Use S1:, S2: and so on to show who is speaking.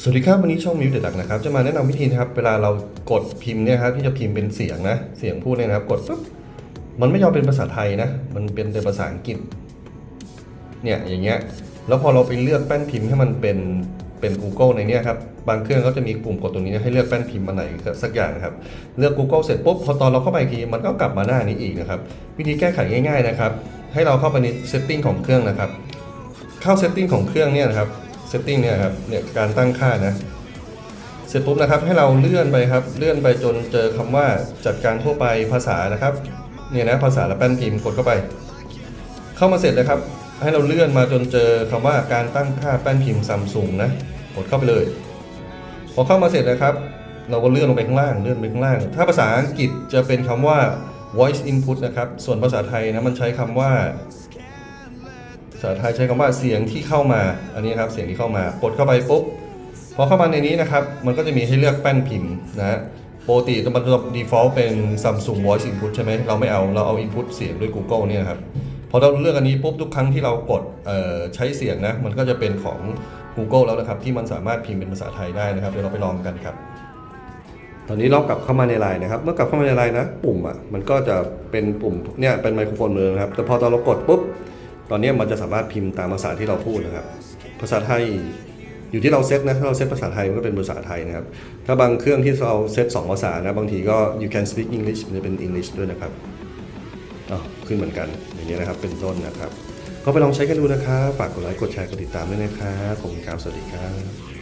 S1: สวัสดีครับวันนี้ช่องมิวเด็ดดักนะครับจะมาแนะนำวิธีนะครับเวลาเรากดพิมพ์เนี่ยครับที่จะพิมพ์เป็นเสียงนะเสียงพูดเนี่ยนะครับกดปุ๊บมันไม่ยอมเป็นภาษาไทยนะมันเป็นแต่ภาษาอังกฤษเนี่ยอย่างเงี้ยแล้วพอเราไปเลือกแป้นพิมพ์ให้มันเป็นเป็น Google ในเนี้ยครับบางเครื่องก็จะมีปุ่มกดตรงนี้ให้เลือกแป้นพิมพ์มาไหนสักอย่างนะครับเลือก Google เสร็จปุ๊บพอตอนเราเข้าไปทีมันก็กลับมาหน้านี้อีกนะครับวิธีแก้ไขง่าย ๆนะครับ ให้เราเข้าไปใน setting ของเครื่องนะครับ เข้า setting ของเครื่องเนี่ยนะครับ setting เนี่ยครับเนี่ยการตั้งค่านะ เสร็จปุ๊บนะครับให้เราเลื่อนไปครับ เลื่อนไปจนเจอคำว่าจัดการทั่วไปภาษานะครับเนี่ยนะภาษาและแป้นพิมพ์กดเข้าไป เข้ามาเสร็จเลยครับ ให้เราเลื่อนมาจนเจอคำว่าการตั้งค่าแป้นพิมพ์ซัมซุงนะกดเข้าไปเลย พอเข้ามาเสร็จนะครับ เราก็เลื่อนลงไปข้างล่างเลื่อนไปข้างล่าง ถ้าภาษาอังกฤษจะเป็นคำว่า voice input นะครับ ส่วนภาษาไทยนะมันใช้คำว่า ภาษาไทยใช้คำว่าเสียงที่เข้ามา อันนี้ครับเสียงที่เข้ามากดเข้าไปปุ๊บพอเข้ามาในนี้นะครับ มันก็จะมีให้เลือกแป้นพิมพ์นะฮะปกติมันจะ default เป็น Samsung Voice Input ใช่ไหมเราไม่เอาเราเอา input เสียงด้วย Google เนี่ยครับพอเราเลือกอันนี้ปุ๊บทุกครั้งที่เรากดใช้เสียงนะมันก็จะเป็นของ Google แล้วนะครับ ที่มันสามารถพิมพ์เป็นภาษาไทยได้นะครับเดี๋ยวเราไปลองกันครับ ตอนนี้เรากลับเข้ามาในไลน์นะครับ เมื่อกลับเข้ามาในไลน์นะ ปุ่มอะมันก็จะเป็นปุ่มเนี่ยเป็นไมโครโฟนมือนะครับแต่พอตอนเรากดปุ๊บ ตอนนี้มันจะสามารถพิมพ์ตามภาษาที่เราพูดนะครับ ภาษาไทยอยู่ที่เราเซตนะถ้าเราเซตภาษาไทยมันก็เป็นภาษาไทยนะครับ ถ้าบางเครื่องที่เราเซตสองภาษานะบางทีก็ you can speak English มันจะเป็น English ด้วยนะครับอ๋อขึ้นเหมือนกันอย่างนี้นะครับเป็นต้นนะครับ ก็ไปลองใช้กันดูนะครับฝากกดไลค์กดแชร์กดติดตามด้วยนะครับขอบคุณครับสวัสดีครับ